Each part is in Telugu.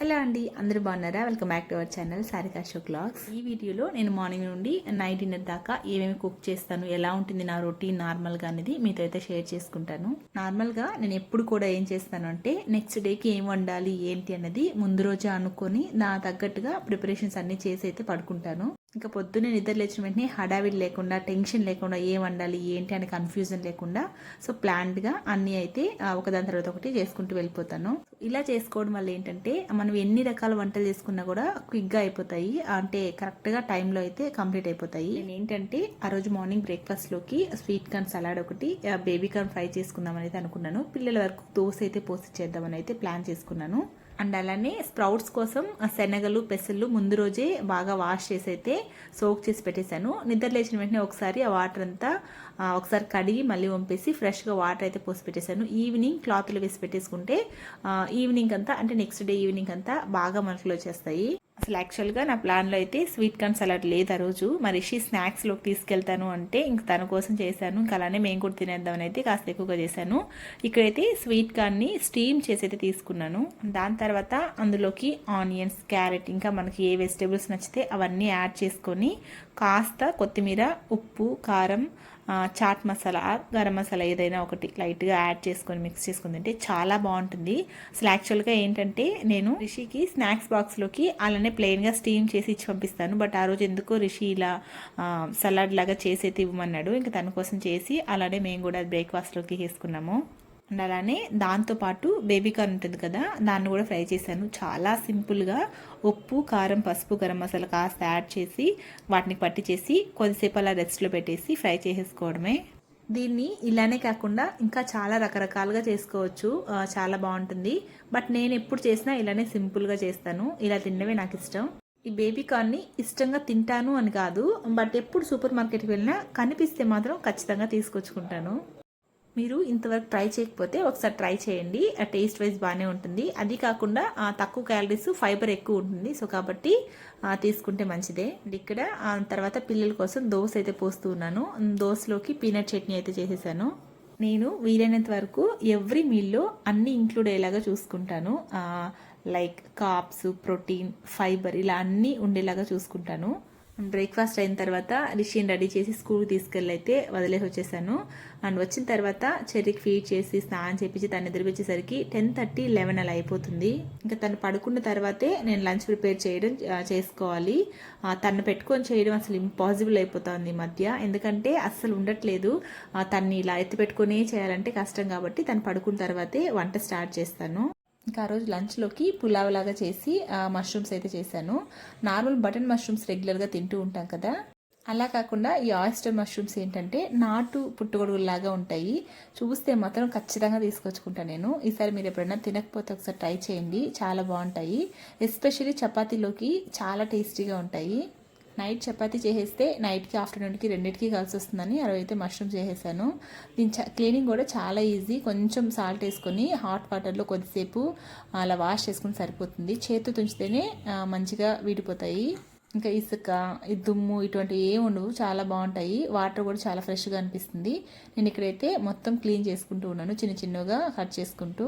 హలో అండి అందరూ బాగున్నారా? Welcome back to our channel Sarika show vlogs ఈ వీడియోలో నేను మార్నింగ్ నుండి నైట్ డిన్నర్ దాకా ఏమేమి కుక్ చేస్తాను ఎలా ఉంటుంది నా రొటీన్ నార్మల్గా అనేది మీతో అయితే షేర్ చేసుకుంటాను. నార్మల్గా నేను ఎప్పుడు కూడా ఏం చేస్తాను అంటే నెక్స్ట్ డేకి ఏం వండాలి ఏంటి అన్నది ముందు రోజే అనుకొని నా తగ్గట్టుగా ప్రిపరేషన్స్ అన్నీ చేసి అయితే పడుకుంటాను. ఇంకా పొద్దున్నే నిద్ర లేచిన వెంటనే హడావిడి లేకుండా టెన్షన్ లేకుండా ఏం వండాలి ఏంటి అని కన్ఫ్యూజన్ లేకుండా సో ప్లాన్డ్గా అన్నీ అయితే ఒకదాని తర్వాత ఒకటి చేసుకుంటూ వెళ్ళిపోతాను. ఇలా చేసుకోవడం వల్ల ఏంటంటే మనం ఎన్ని రకాల వంటలు చేసుకున్నా కూడా క్విక్గా అయిపోతాయి. అంటే కరెక్ట్గా టైంలో అయితే కంప్లీట్ అయిపోతాయి. నేను ఏంటంటే ఆ రోజు మార్నింగ్ బ్రేక్ఫాస్ట్లోకి స్వీట్ కార్న్ సలాడ్ ఒకటి బేబీ కార్న్ ఫ్రై చేసుకుందామని అయితే అనుకున్నాను. పిల్లల వరకు దోశ అయితే పోసి చేద్దామని అయితే ప్లాన్ చేసుకున్నాను. అండ్ అలానే స్ప్రౌట్స్ కోసం శనగలు పెసలు ముందు రోజే బాగా వాష్ చేసి అయితే సోక్ చేసి పెట్టేశాను. నిద్ర లేచిన వెంటనే ఒకసారి ఆ వాటర్ అంతా ఒకసారి కడిగి మళ్ళీ వంపేసి ఫ్రెష్గా వాటర్ అయితే పోసి పెట్టేశాను. ఈవినింగ్ క్లాత్లు వేసి పెట్టేసుకుంటే ఈవినింగ్ అంతా అంటే నెక్స్ట్ డే ఈవినింగ్ అంతా బాగా మనకులో వచ్చేస్తాయి. అసలు యాక్చువల్గా నా ప్లాన్లో అయితే స్వీట్ కార్న్ సలాడ్ లేదు ఆ రోజు. మరి రిషి స్నాక్స్లోకి తీసుకెళ్తాను అంటే ఇంక తన కోసం చేశాను. ఇంకా అలానే మేము కూడా తినేద్దామని అయితే కాస్త ఎక్కువగా చేశాను. ఇక్కడైతే స్వీట్ కార్న్ని స్టీమ్ చేసి అయితే తీసుకున్నాను. దాని తర్వాత అందులోకి ఆనియన్స్ క్యారెట్ ఇంకా మనకి ఏ వెజిటేబుల్స్ నచ్చితే అవన్నీ యాడ్ చేసుకొని కాస్త కొత్తిమీర ఉప్పు కారం చాట్ మసాలా గరం మసాలా ఏదైనా ఒకటి లైట్గా యాడ్ చేసుకొని మిక్స్ చేసుకుని తింటే చాలా బాగుంటుంది. అసలు యాక్చువల్గా ఏంటంటే నేను రిషికి స్నాక్స్ బాక్స్లోకి అలానే ప్లెయిన్గా స్టీమ్ చేసి ఇచ్చి పంపిస్తాను. బట్ ఆ రోజు ఎందుకో రిషి ఇలా సలాడ్ లాగా చేసి అయితే ఇవ్వమన్నాడు. ఇంకా తన కోసం చేసి అలానే మేము కూడా బ్రేక్ఫాస్ట్లోకి వేసుకున్నాము. అలానే దాంతోపాటు బేబీ కార్న్ ఉంటుంది కదా దాన్ని కూడా ఫ్రై చేశాను. చాలా సింపుల్గా ఉప్పు కారం పసుపు గరం మసాలా కాస్త యాడ్ చేసి వాటిని పట్టి చేసి కొద్దిసేపు అలా రెస్ట్లో పెట్టేసి ఫ్రై చేసేసుకోవడమే. దీన్ని ఇలానే కాకుండా ఇంకా చాలా రకరకాలుగా చేసుకోవచ్చు. చాలా బాగుంటుంది. బట్ నేను ఎప్పుడు చేసినా ఇలానే సింపుల్గా చేస్తాను. ఇలా తినడమే నాకు ఇష్టం. ఈ బేబీ కార్న్ని ఇష్టంగా తింటాను అని కాదు బట్ ఎప్పుడు సూపర్ మార్కెట్కి వెళ్ళినా కనిపిస్తే మాత్రం ఖచ్చితంగా తీసుకొచ్చుకుంటాను. మీరు ఇంతవరకు ట్రై చేయకపోతే ఒకసారి ట్రై చేయండి. ఆ టేస్ట్ వైజ్ బాగానే ఉంటుంది. అది కాకుండా తక్కువ క్యాలరీస్ ఫైబర్ ఎక్కువ ఉంటుంది. సో కాబట్టి తీసుకుంటే మంచిదే. ఇక్కడ తర్వాత పిల్లల కోసం దోశ అయితే పోస్తూ ఉన్నాను. దోశలోకి పీనట్ చట్నీ అయితే చేసేసాను. నేను వీలైనంత వరకు ఎవ్రీ మీల్లో అన్నీ ఇంక్లూడ్ అయ్యేలాగా చూసుకుంటాను. లైక్ కాప్స్ ప్రోటీన్ ఫైబర్ ఇలా అన్నీ ఉండేలాగా చూసుకుంటాను. బ్రేక్ఫాస్ట్ అయిన తర్వాత రిషిని రెడీ చేసి స్కూల్కి తీసుకెళ్ళి అయితే వదిలేసి వచ్చేసాను అండ్ వచ్చిన తర్వాత చెర్రీకి ఫీడ్ చేసి స్నానం చేపించి తను నిద్రపించేసరికి టెన్ థర్టీ లెవెన్ అలా అయిపోతుంది. ఇంకా తను పడుకున్న తర్వాతే నేను లంచ్ ప్రిపేర్ చేయడం చేసుకోవాలి. తను పెట్టుకొని చేయడం అసలు ఇంపాసిబుల్ అయిపోతుంది మధ్య. ఎందుకంటే అస్సలు ఉండట్లేదు. తన్ని ఇలా ఎత్తి పెట్టుకునే చేయాలంటే కష్టం కాబట్టి తను పడుకున్న తర్వాతే వంట స్టార్ట్ చేస్తాను. ఇంకా ఆ రోజు లంచ్లోకి పులావ్ లాగా చేసి మష్రూమ్స్ అయితే చేశాను. నార్మల్ బటన్ మష్రూమ్స్ రెగ్యులర్గా తింటూ ఉంటాం కదా. అలా కాకుండా ఈ ఆయిస్టర్ మష్రూమ్స్ ఏంటంటే నాటు పుట్టుగొడుగులాగా ఉంటాయి. చూస్తే మాత్రం ఖచ్చితంగా తీసుకొచ్చుకుంటాను నేను. ఈసారి మీరు ఎప్పుడైనా తినకపోతే ఒకసారి ట్రై చేయండి. చాలా బాగుంటాయి. ఎస్పెషల్లీ చపాతీలోకి చాలా టేస్టీగా ఉంటాయి. నైట్ చపాతి చేసేస్తే నైట్కి ఆఫ్టర్నూన్కి రెండింటికి కలిసి వస్తుందని అరవై అయితే మష్రూమ్ చేసేసాను. దీని క్లీనింగ్ కూడా చాలా ఈజీ. కొంచెం సాల్ట్ వేసుకొని హాట్ వాటర్లో కొద్దిసేపు అలా వాష్ చేసుకుని సరిపోతుంది. చేతితో తుంచితేనే మంచిగా వీడిపోతాయి. ఇంకా ఇసుక ఈ దుమ్ము ఇటువంటివి ఏమి ఉండవు. చాలా బాగుంటాయి. వాటర్ కూడా చాలా ఫ్రెష్గా అనిపిస్తుంది. నేను ఇక్కడైతే మొత్తం క్లీన్ చేసుకుంటూ ఉన్నాను. చిన్న చిన్నగా కట్ చేసుకుంటూ.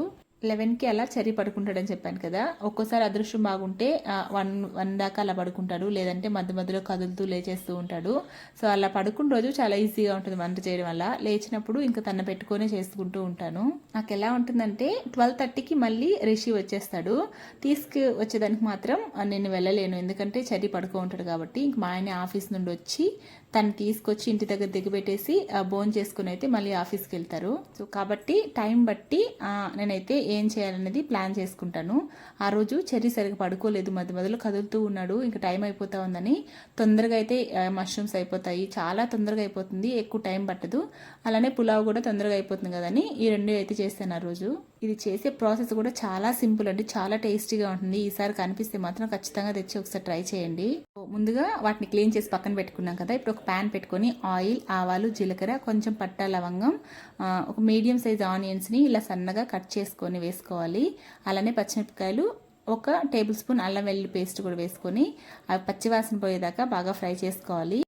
లెవెన్కి అలా చరి పడుకుంటాడని చెప్పాను కదా ఒక్కోసారి అదృష్టం బాగుంటే వన్ వన్ దాకా అలా పడుకుంటాడు లేదంటే మధ్య మధ్యలో కదులుతూ లేచేస్తూ ఉంటాడు. సో అలా పడుకున్న రోజు చాలా ఈజీగా ఉంటుంది వంట చేయడం వల్ల. లేచినప్పుడు ఇంకా తన పెట్టుకొని చేసుకుంటూ ఉంటాను. నాకు ఎలా ఉంటుందంటే ట్వెల్వ్ థర్టీకి మళ్ళీ రిషి వచ్చేస్తాడు. తీసుకు వచ్చేదానికి మాత్రం నేను వెళ్ళలేను. ఎందుకంటే చరి పడుకో ఉంటాడు కాబట్టి ఇంక మా ఆయన ఆఫీస్ నుండి వచ్చి తను తీసుకొచ్చి ఇంటి దగ్గర దిగబెట్టేసి బోన్ చేసుకుని అయితే మళ్ళీ ఆఫీస్కి వెళ్తారు. సో కాబట్టి టైం బట్టి నేనైతే ఏం చేయాలనేది ప్లాన్ చేసుకుంటాను. ఆ రోజు చెర్రీ సరిగ్గా పడుకోలేదు మధ్య మధ్యలో కదులుతూ ఉన్నాడు. ఇంకా టైం అయిపోతా ఉందని తొందరగా అయితే మష్రూమ్స్ అయిపోతాయి. చాలా తొందరగా అయిపోతుంది ఎక్కువ టైం పట్టదు. అలానే పులావ్ కూడా తొందరగా అయిపోతుంది కదని ఈ రెండు అయితే చేస్తాను ఆ రోజు. ఇది చేసే ప్రాసెస్ కూడా చాలా సింపుల్ అండి చాలా టేస్టీగా ఉంటుంది. ఈసారి కనిపిస్తే మాత్రం ఖచ్చితంగా తెచ్చి ఒకసారి ట్రై చేయండి. ముందుగా వాటిని క్లీన్ చేసి పక్కన పెట్టుకున్నాం కదా. ఇప్పుడు ఒక ప్యాన్ పెట్టుకొని ఆయిల్ ఆవాలు జీలకర్ర కొంచెం పట్ట లవంగం ఒక మీడియం సైజ్ ఆనియన్స్ని ఇలా సన్నగా కట్ చేసుకొని వేసుకోవాలి. అలానే పచ్చిమిరపకాయలు ఒక టేబుల్ స్పూన్ అల్లం వెల్లుల్లి పేస్ట్ కూడా వేసుకొని అవి పచ్చివాసన పోయేదాకా బాగా ఫ్రై చేసుకోవాలి.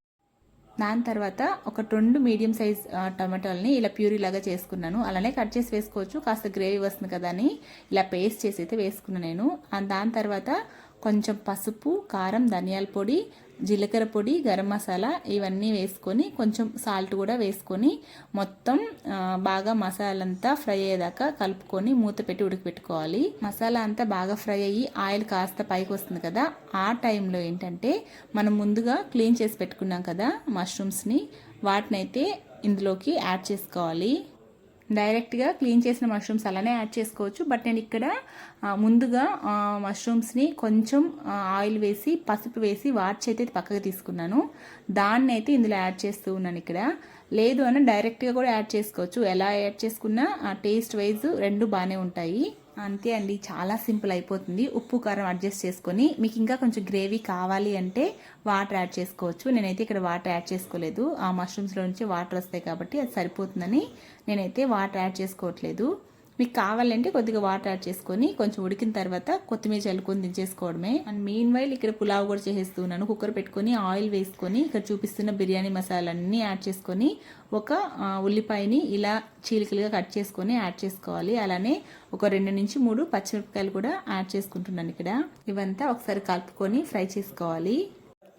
దాని తర్వాత ఒక రెండు మీడియం సైజ్ టమాటాలని ఇలా ప్యూరీ లాగా చేసుకున్నాను. అలానే కట్ చేసి వేసుకోవచ్చు. కాస్త గ్రేవీ వస్తుంది కదా అని ఇలా పేస్ట్ చేసి అయితే వేసుకున్నాను నేను. దాని తర్వాత కొంచెం పసుపు కారం ధనియాల పొడి జీలకర్ర పొడి గరం మసాలా ఇవన్నీ వేసుకొని కొంచెం సాల్ట్ కూడా వేసుకొని మొత్తం బాగా మసాలా అంతా ఫ్రై అయ్యేదాకా కలుపుకొని మూత పెట్టి ఉడకపెట్టుకోవాలి. మసాలా అంతా బాగా ఫ్రై అయ్యి ఆయిల్ కాస్త పైకి వస్తుంది కదా ఆ టైంలో ఏంటంటే మనం ముందుగా క్లీన్ చేసి పెట్టుకున్నాం కదా మష్రూమ్స్ని వాటినైతే ఇందులోకి యాడ్ చేసుకోవాలి. డైరెక్ట్గా క్లీన్ చేసిన మష్రూమ్స్ అలానే యాడ్ చేసుకోవచ్చు. బట్ నేను ఇక్కడ ముందుగా మష్రూమ్స్ని కొంచెం ఆయిల్ వేసి పసుపు వేసి వాడ్చి అయితే పక్కకు తీసుకున్నాను. దాన్ని అయితే ఇందులో యాడ్ చేస్తూ ఉన్నాను ఇక్కడ. లేదు అని డైరెక్ట్గా కూడా యాడ్ చేసుకోవచ్చు. ఎలా యాడ్ చేసుకున్నా ఆ టేస్ట్ వైజ్ రెండు బాగానే ఉంటాయి. అంతే అండి చాలా సింపుల్ అయిపోతుంది. ఉప్పు కారం అడ్జస్ట్ చేసుకొని మీకు ఇంకా కొంచెం గ్రేవీ కావాలి అంటే వాటర్ యాడ్ చేసుకోవచ్చు. నేనైతే ఇక్కడ వాటర్ యాడ్ చేసుకోలేదు. ఆ మష్రూమ్స్లో నుంచి వాటర్ వస్తాయి కాబట్టి అది సరిపోతుందని నేనైతే వాటర్ యాడ్ చేసుకోవట్లేదు. మీకు కావాలంటే కొద్దిగా వాటర్ యాడ్ చేసుకొని కొంచెం ఉడికిన తర్వాత కొత్తిమీర చల్లుకొని దించేసుకోవడమే. అండ్ మీన్ వైల్ ఇక్కడ పులావ్ కూడా చేసేస్తున్నాను. కుక్కర్ పెట్టుకొని ఆయిల్ వేసుకొని ఇక్కడ చూపిస్తున్న బిర్యానీ మసాలాన్ని యాడ్ చేసుకొని ఒక ఉల్లిపాయని ఇలా చీలికలుగా కట్ చేసుకొని యాడ్ చేసుకోవాలి. అలానే ఒక రెండు నుంచి మూడు పచ్చిమిరపకాయలు కూడా యాడ్ చేసుకుంటున్నాను ఇక్కడ. ఇవంతా ఒకసారి కలుపుకొని ఫ్రై చేసుకోవాలి.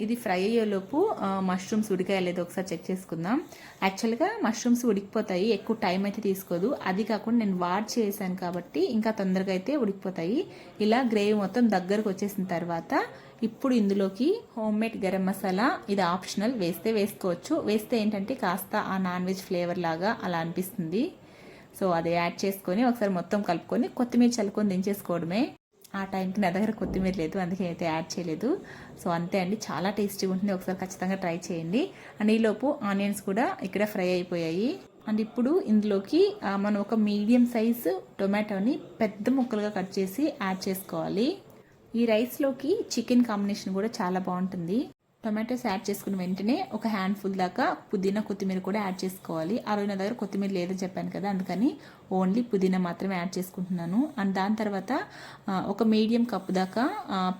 ఇది ఫ్రై అయ్యేలోపు మష్రూమ్స్ ఉడికాయో లేదో ఒకసారి చెక్ చేసుకుందాం. యాక్చువల్గా మష్రూమ్స్ ఉడికిపోతాయి ఎక్కువ టైం అయితే తీసుకోదు. అది కాకుండా నేను వాడ్ చేశాను కాబట్టి ఇంకా తొందరగా అయితే ఉడికిపోతాయి. ఇలా గ్రేవీ మొత్తం దగ్గరకు వచ్చేసిన తర్వాత ఇప్పుడు ఇందులోకి హోమ్ మేడ్ గరం మసాలా ఇది ఆప్షనల్ వేస్తే వేసుకోవచ్చు. వేస్తే ఏంటంటే కాస్త ఆ నాన్ వెజ్ ఫ్లేవర్ లాగా అలా అనిపిస్తుంది. సో అది యాడ్ చేసుకొని ఒకసారి మొత్తం కలుపుకొని కొత్తిమీర చల్లుకొని దించేసుకోవడమే. ఆ టైంకి నా దగ్గర కొత్తిమీర లేదు అందుకే అయితే యాడ్ చేయలేదు. సో అంతే అండి. చాలా టేస్టీగా ఉంటుంది. ఒకసారి ఖచ్చితంగా ట్రై చేయండి. అండ్ ఈలోపు ఆనియన్స్ కూడా ఇక్కడ ఫ్రై అయిపోయాయి. అండ్ ఇప్పుడు ఇందులోకి మనం ఒక మీడియం సైజు టొమాటోని పెద్ద ముక్కలుగా కట్ చేసి యాడ్ చేసుకోవాలి. ఈ రైస్లోకి చికెన్ కాంబినేషన్ కూడా చాలా బాగుంటుంది. టొమాటోస్ యాడ్ చేసుకున్న వెంటనే ఒక హ్యాండ్ఫుల్ దాకా పుదీనా కొత్తిమీర కూడా యాడ్ చేసుకోవాలి. ఆ రోజు నా దగ్గర కొత్తిమీర లేదని చెప్పాను కదా అందుకని ఓన్లీ పుదీనా మాత్రమే యాడ్ చేసుకుంటున్నాను. అండ్ దాని తర్వాత ఒక మీడియం కప్ దాకా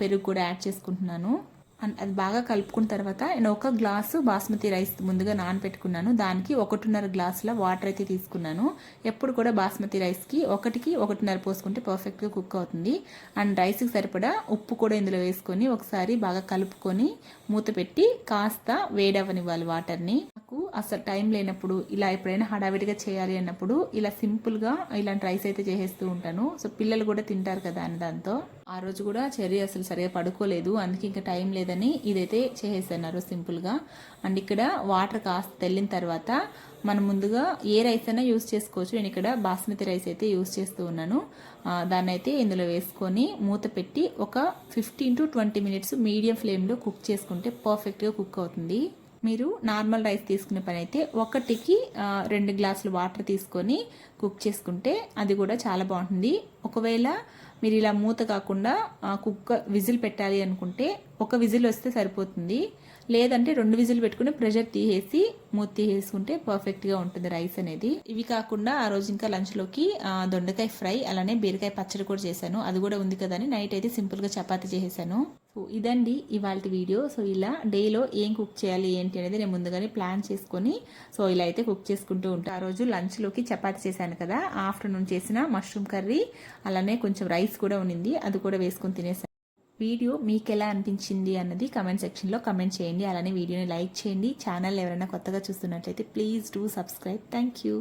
పెరుగు కూడా యాడ్ చేసుకుంటున్నాను. అది బాగా కలుపుకున్న తర్వాత నేను ఒక గ్లాసు బాస్మతి రైస్ ముందుగా నానబెట్టుకున్నాను. దానికి ఒకటిన్నర గ్లాసుల వాటర్ అయితే తీసుకున్నాను. ఎప్పుడు కూడా బాస్మతి రైస్కి ఒకటికి ఒకటిన్నర పోసుకుంటే పర్ఫెక్ట్గా కుక్ అవుతుంది. అండ్ రైస్కి సరిపడా ఉప్పు కూడా ఇందులో వేసుకొని ఒకసారి బాగా కలుపుకొని మూత పెట్టి కాస్త వేడవనివ్వాలి వాటర్ని. నాకు అసలు టైం లేనప్పుడు ఇలా ఎప్పుడైనా హడావిడిగా చేయాలి అన్నప్పుడు ఇలా సింపుల్గా ఇలాంటి రైస్ అయితే చేసేస్తూ ఉంటాను. సో పిల్లలు కూడా తింటారు కదా అని దాంతో ఆ రోజు కూడా చెర్రీ అసలు సరిగా పడుకోలేదు. అందుకే ఇంకా టైం లేదని ఇదైతే చేసేస్తున్నారు సింపుల్గా. అండ్ ఇక్కడ వాటర్ కాస్త తెల్లిన తర్వాత మనం ముందుగా ఏ రైస్ అయినా యూస్ చేసుకోవచ్చు. నేను ఇక్కడ బాస్మతి రైస్ అయితే యూస్ చేస్తూ ఉన్నాను. దాన్ని అయితే ఇందులో వేసుకొని మూత పెట్టి ఒక fifteen to twenty minutes medium ఫ్లేమ్లో కుక్ చేసుకుంటే పర్ఫెక్ట్గా కుక్ అవుతుంది. మీరు నార్మల్ రైస్ తీసుకునే పని అయితే ఒకటికి రెండు గ్లాసులు వాటర్ తీసుకొని కుక్ చేసుకుంటే అది కూడా చాలా బాగుంటుంది. ఒకవేళ మీరు ఇలా మూత కాకుండా ఆ, కుక్క విజిల్ పెట్టాలి అనుకుంటే ఒక విజిల్ వస్తే సరిపోతుంది. లేదంటే రెండు విజిల్ పెట్టుకుని ప్రెషర్ తీసేసి మూత తీసేసుకుంటే పర్ఫెక్ట్గా ఉంటుంది రైస్ అనేది. ఇవి కాకుండా ఆ రోజు ఇంకా లంచ్లోకి దొండకాయ ఫ్రై అలానే బీరకాయ పచ్చడి కూడా చేశాను. అది కూడా ఉంది కదా అని నైట్ అయితే సింపుల్గా చపాతీ చేసేసాను. సో ఇదండి ఇవాళ వీడియో. సో ఇలా డేలో ఏం కుక్ చేయాలి ఏంటి అనేది నేను ముందుగానే ప్లాన్ చేసుకొని సో ఇలా అయితే కుక్ చేసుకుంటూ ఉంటాను ఆ రోజు లంచ్లోకి చపాతి చేశాను కదా ఆఫ్టర్నూన్ చేసిన మష్రూమ్ కర్రీ అలానే కొంచెం రైస్ కూడా ఉండింది అది కూడా వేసుకొని తినేసాను వీడియో మీకు ఎలా అనిపించింది అన్నది కమెంట్ సెక్షన్లో కమెంట్ చేయండి. అలానే వీడియోని లైక్ చేయండి. ఛానల్ ఎవరైనా కొత్తగా చూస్తున్నట్లయితే please do subscribe thank you